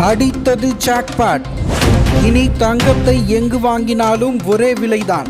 அடித்தது ஜாக்பாட் இனி தங்கத்தை எங்கு வாங்கினாலும் ஒரே விலைதான்.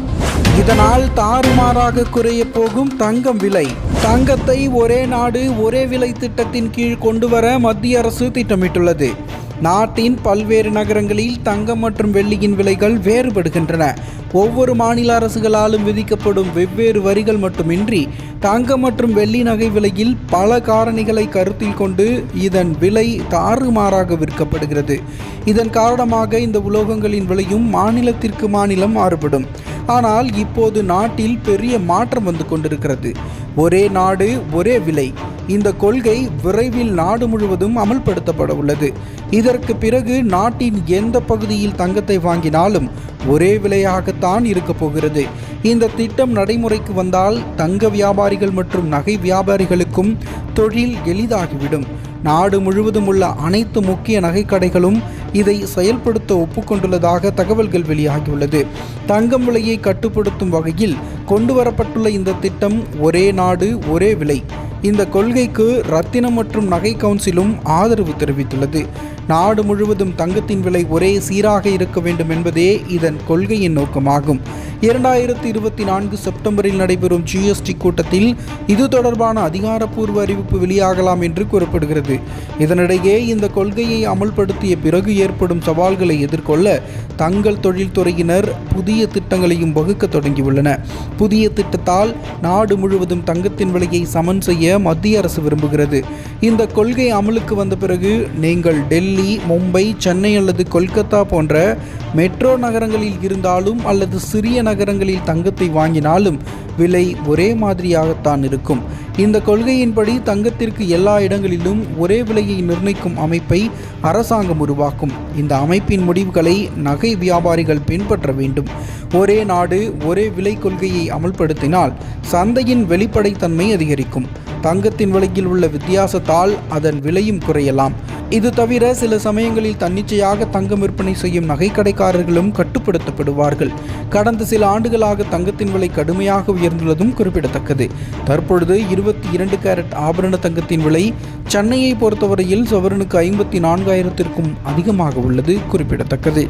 இதனால் தாறுமாறாக குறைய போகும் தங்கம் விலை. தங்கத்தை ஒரே நாடு ஒரே விலை திட்டத்தின் கீழ் கொண்டு வர மத்திய அரசு திட்டமிட்டுள்ளது. நாட்டின் பல்வேறு நகரங்களில் தங்கம் மற்றும் வெள்ளியின் விலைகள் வேறுபடுகின்றன. ஒவ்வொரு மாநில அரசுகளாலும் விதிக்கப்படும் வெவ்வேறு வரிகள் மட்டுமின்றி தங்கம் மற்றும் வெள்ளி நகை விலையில் பல காரணிகளை கருத்தில் கொண்டு இதன் விலை தாறுமாறாக விற்கப்படுகிறது. இதன் காரணமாக இந்த உலோகங்களின் விலையும் மாநிலத்திற்கு மாநிலம் மாறுபடும். ஆனால் இப்போது நாட்டில் பெரிய மாற்றம் வந்து கொண்டிருக்கிறது. ஒரே நாடு ஒரே விலை. இந்த கொள்கை விரைவில் நாடு முழுவதும் அமல்படுத்தப்பட உள்ளது. இதற்கு பிறகு நாட்டின் எந்த பகுதியில் தங்கத்தை வாங்கினாலும் ஒரே விலையாகத்தான் இருக்க போகிறது. இந்த திட்டம் நடைமுறைக்கு வந்தால் தங்க வியாபாரிகள் மற்றும் நகை வியாபாரிகளுக்கும் தொழில் எளிதாகிவிடும். நாடு முழுவதும் உள்ள அனைத்து முக்கிய நகைக்கடைகளும் இதை செயல்படுத்த ஒப்புக்கொண்டுள்ளதாக தகவல்கள் வெளியாகியுள்ளது. தங்கம் விலையை கட்டுப்படுத்தும் வகையில் கொண்டு வரப்பட்டுள்ள இந்த திட்டம் ஒரே நாடு ஒரே விலை. இந்த கொள்கைக்கு ரத்தினம் மற்றும் நகை கவுன்சிலும் ஆதரவு தெரிவித்துள்ளது. நாடு முழுவதும் தங்கத்தின் விலை ஒரே சீராக இருக்க வேண்டும் என்பதே இதன் கொள்கையின் நோக்கமாகும். இரண்டாயிரத்தி இருபத்தி நான்கு செப்டம்பரில் நடைபெறும் ஜிஎஸ்டி கூட்டத்தில் இது தொடர்பான அதிகாரப்பூர்வ அறிவிப்பு வெளியாகலாம் என்று கூறப்படுகிறது. இதனிடையே இந்த கொள்கையை அமல்படுத்திய பிறகு ஏற்படும் சவால்களை எதிர்கொள்ள தங்கள் தொழில்துறையினர் புதிய திட்டங்களையும் வகுக்க தொடங்கியுள்ளன. புதிய திட்டத்தால் நாடு முழுவதும் தங்கத்தின் விலையை சமன் செய்ய மத்திய அரசு விரும்புகிறது. இந்த கொள்கை அமலுக்கு வந்த பிறகு நீங்கள் டெல்லி மும்பை சென்னை அல்லது கொல்கத்தா போன்ற மெட்ரோ நகரங்களில் இருந்தாலும் அல்லது சிறிய நகரங்களில் தங்கத்தை வாங்கினாலும் விலை ஒரே மாதிரியாகத்தான் இருக்கும். இந்த கொள்கையின்படி தங்கத்திற்கு எல்லா இடங்களிலும் ஒரே விலையை நிர்ணயிக்கும் அமைப்பை அரசாங்கம் உருவாக்கும். இந்த அமைப்பின் முடிவுகளை நகை வியாபாரிகள் பின்பற்ற வேண்டும். ஒரே நாடு ஒரே விலை கொள்கையை அமல்படுத்தினால் சந்தையின் வெளிப்படைத்தன்மை அதிகரிக்கும். தங்கத்தின் விலையில் உள்ள வித்தியாசத்தால் அதன் விலையும் குறையலாம். இது தவிர சில சமயங்களில் தன்னிச்சையாக தங்கம் விற்பனை செய்யும் நகைக்கடைக்காரர்களும் கட்டுப்படுத்தப்படுவார்கள். கடந்த சில ஆண்டுகளாக தங்கத்தின் விலை கடுமையாக உயர்ந்துள்ளதும் குறிப்பிடத்தக்கது. தற்பொழுது இருபத்தி இரண்டு கேரட் ஆபரண தங்கத்தின் விலை சென்னையை பொறுத்தவரையில் சவரனுக்கு ஐம்பத்தி நான்காயிரத்திற்கும் அதிகமாக உள்ளது குறிப்பிடத்தக்கது.